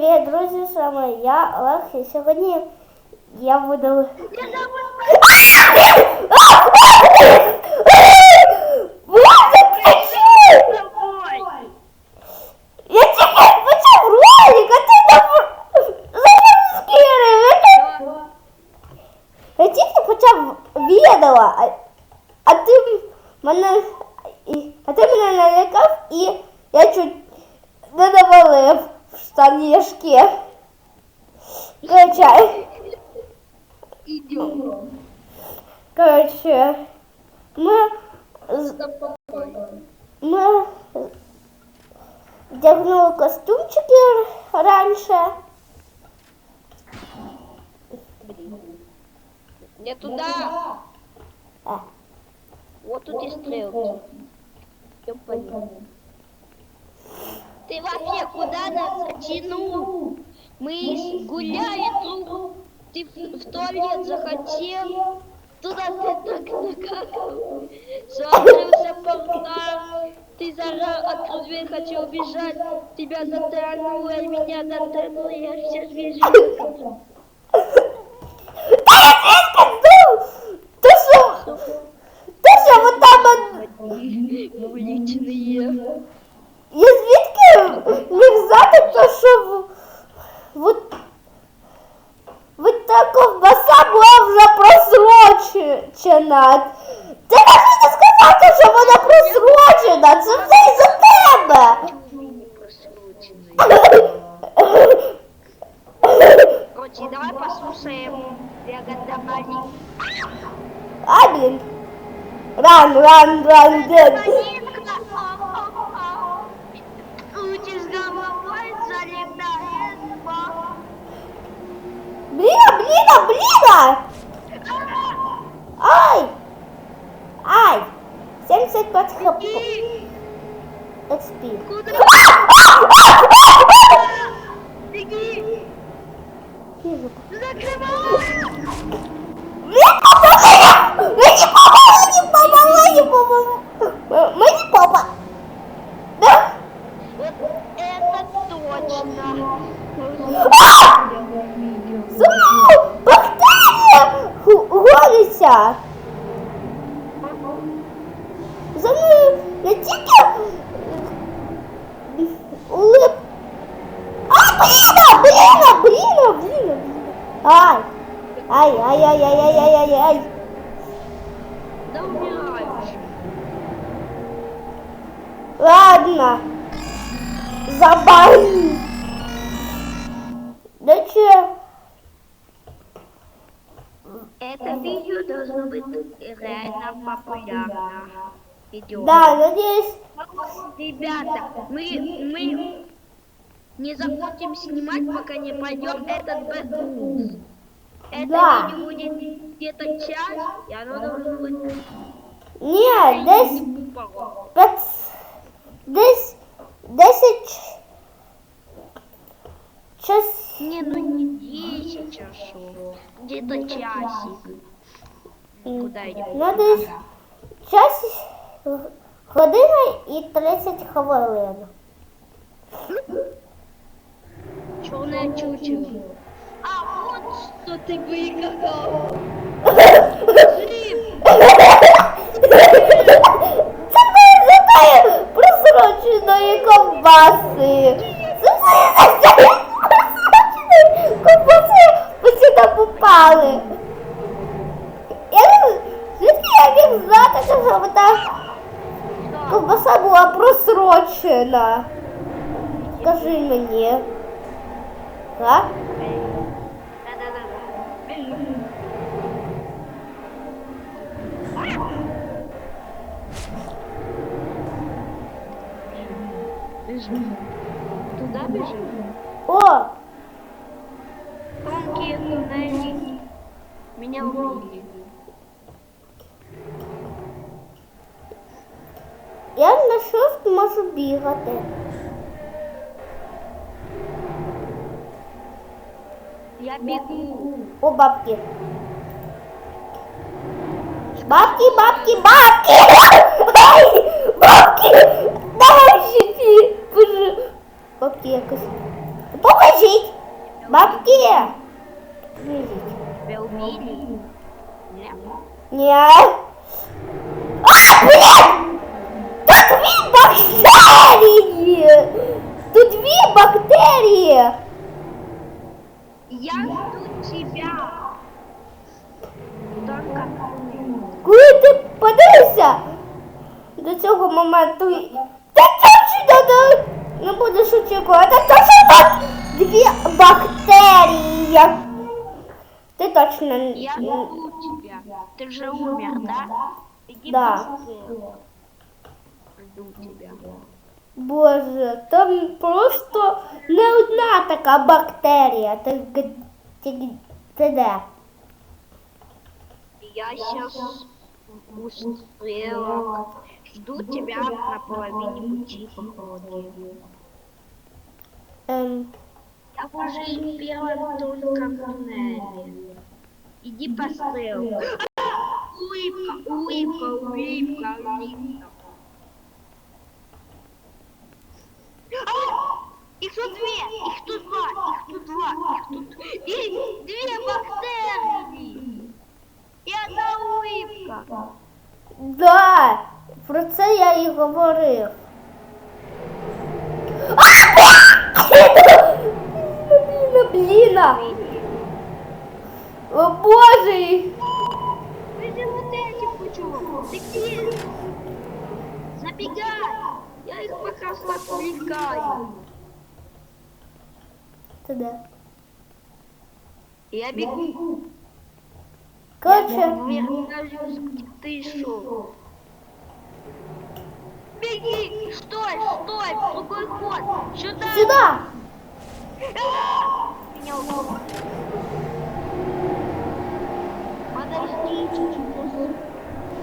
привіт, друзі! Саме я Олег, і сьогодні я буду. Я тільки почав ролик, а ти там запускили. Я тільки почав відео, а ти мене а ти мене налякав і я чуть не навалив в штанішки. Короче, Идем. короче, ми, з- ми вдягнули костюмчики раніше. Не туда. А, Вот тут и стрелки. Идем по ним. Ты вообще куда нас затянул? Мы гуляем тут. Ты в, туалет захотел. Туда ты так накакал. Закрылся портал. Ты заорал, открыл дверь, хотел убежать. Тебя затянуло, и меня затянуло. Я сейчас бежу. просрочена. Ти навіть не сказав, то, що вона просрочена. Це все із-за тебе. Короче, давай послушаем Ягода Малинка. А, блін. Ран, ран, ран, дед. Малинка, о-о-о. Лучи 75 хп. XP. Куда? Беги! Закрывай! Мені помогла! Мені помогла! Мені помогла! Мені папа! Да? Вот это точно! Знову бактерія гу- гониться! За мною не тільки улип... А, бліна, бліна, бліна, бліна, бліна. Ай! Ай, ай, ай, ай, ай, ай, ай, ай. Да умираешь! Ладно. Забавно. Да че? Это видео должно быть реально популярно. Идем. Да, надеюсь. Ребята, мы, мы не забудем снимать, пока не пойдем этот бэтбус. Это Да. видео будет где-то час, и оно должно быть... Упало. п'ят... Десь 10 час. Не, ну не 10 часов, где-то часик. Куда идем? Ну, десь час, година і 30 хвилин. Чорне чучело. А от що ти викакав. Це моя просроченої ковбаси. Так? Да-да-да. Бежим. Туда бежим? О! Тонкие туннели. Меня убили. Я на шифт можу бігати. Я бегу. О, бабки. Бабки, бабки, бабки! Ай, бабки! Давай щепі! Боже. Бабки якось. Поможіть Допоможіть! Бабки! Вийдіть. Тебя убили? Нет. Ні. Не- я жду тебя. Ты же умер, да? Иди Да. Жду тебя. Боже, там просто не одна така бактерія. Ти, де? Я сейчас у стрелок. Жду тебя на половине пути по ходе. Ем, Я уже в первом только туннеле. Иди по стрелке. Улыбка, улыбка, улыбка, улыбка. А! Их тут две, их тут два, их тут два, их тут и две бактерии. И одна улыбка. да, про це я і говорив. А, бліна, бліна. Ти де? Я бегу. Коротше, Вернусь, где ты шел. Беги! Стой, стой! Другой ход! Сюда! сюди! А! Меня убил. Подождите, чуть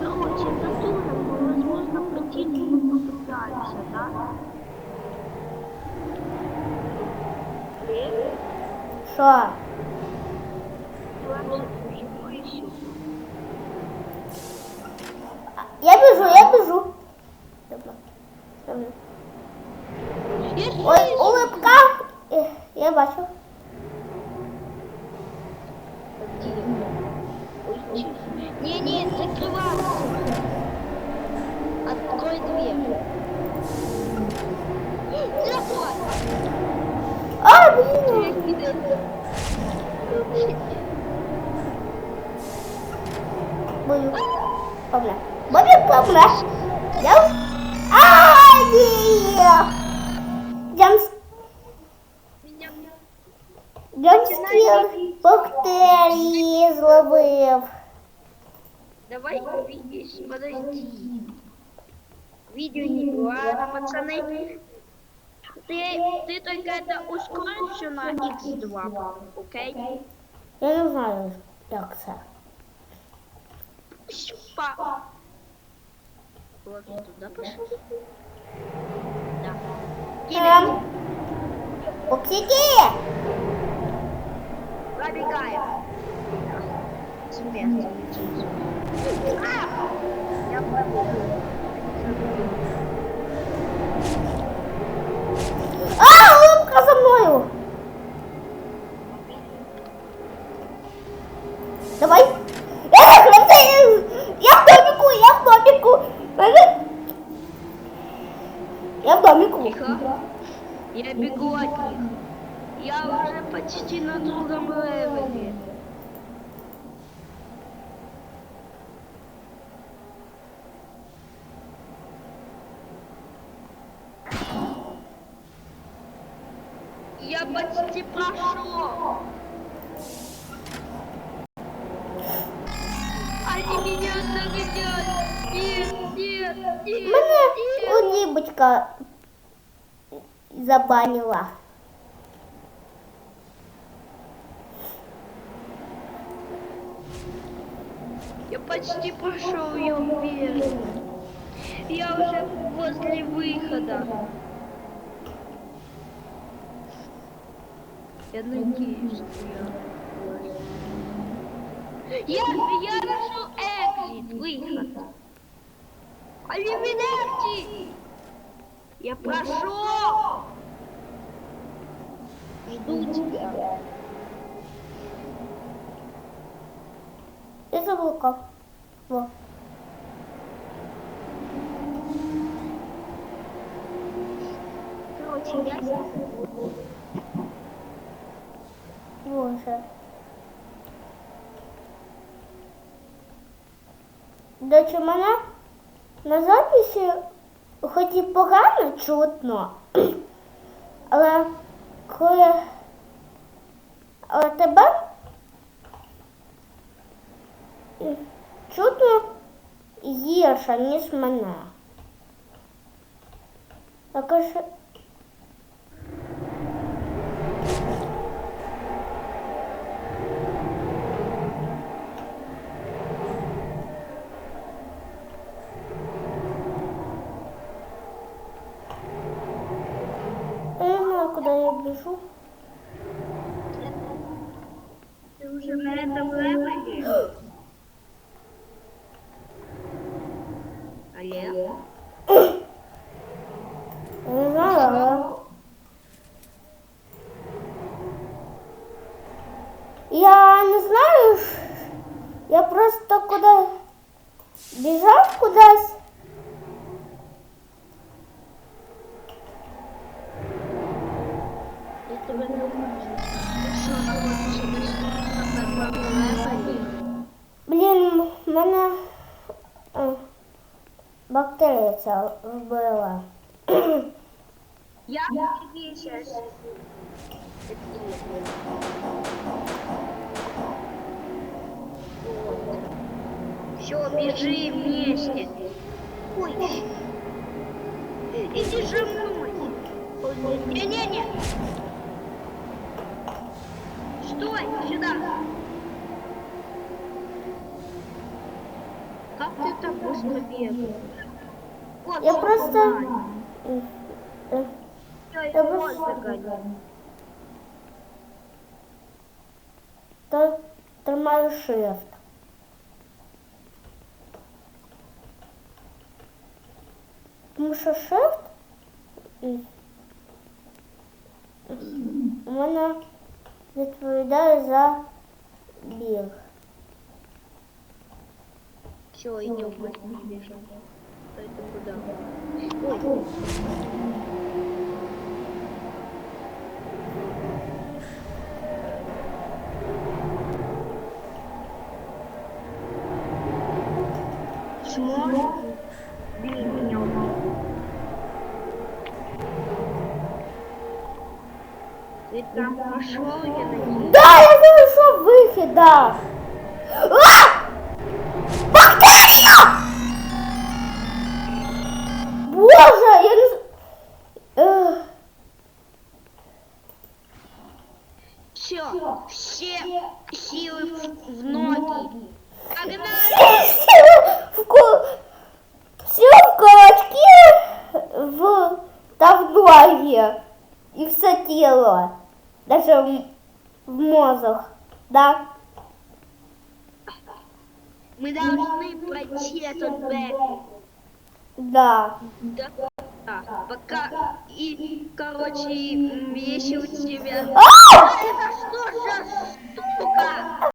Короче, мы попытаемся, да? Привет. Що? Бою. Помне. Бобі помне. Я... А, ні. Джамс... Меня Джамскір бактерії зловив. Давай увидишь, подожди. Видео не ладно, пацаны. Ты, ты только это ускоришь всё на x2, окей? Я не знаю, як це. Щупа. Вот туда пошел. Да. Ем. Пупсики! Пробегаем. Смерть. А! Я побегу. А, улыбка за мною! Давай! Эх, хлопцы! Я в домику, я в домику! Мене- Я в домику. Тихо. Я бегу от них. Я уже почти на другом левеле. Я почти прошел. Они меня догоняют. Нет, нет, нет, Мене нет. улыбочка забанила. Я почти пошел, я уверен. Я уже возле выхода. Я надеюсь, что я... Я, я нашел экзит, выход. Алюминерти! Я прошел! Жду тебя. Я заблукав. Во. Короче, я До речі, мене на записі хоч і погано чутно, але коли але тебе чутно гірше, ніж мене. Також я біжу. Ты уже на этом левеле? Олег? Я не знаю. Я не знаю, ш- я просто куди біжав кудись. Ця вбила. Я тебе сейчас. Все, бежи вместе. Ой. Иди за мной. Не-не-не. Стой, сюда. Как ты так быстро бегаешь? Вот, Я всё, просто- нормально. Е, е, Я Я его просто- догоняю. та- Тримаю shift. Тому що shift м, у мене відповідає за біг. Все, идем, мы бежим. Это куда? Меня. Ты там пошел, я надеюсь. Да, я знайшов вихід, да. А! Ноги. І все тіло. Даже в, мозок. Да? Мы должны пройти этот бэк. Да. Да, да. Пока и, короче, если у тебя... А! Это что за штука?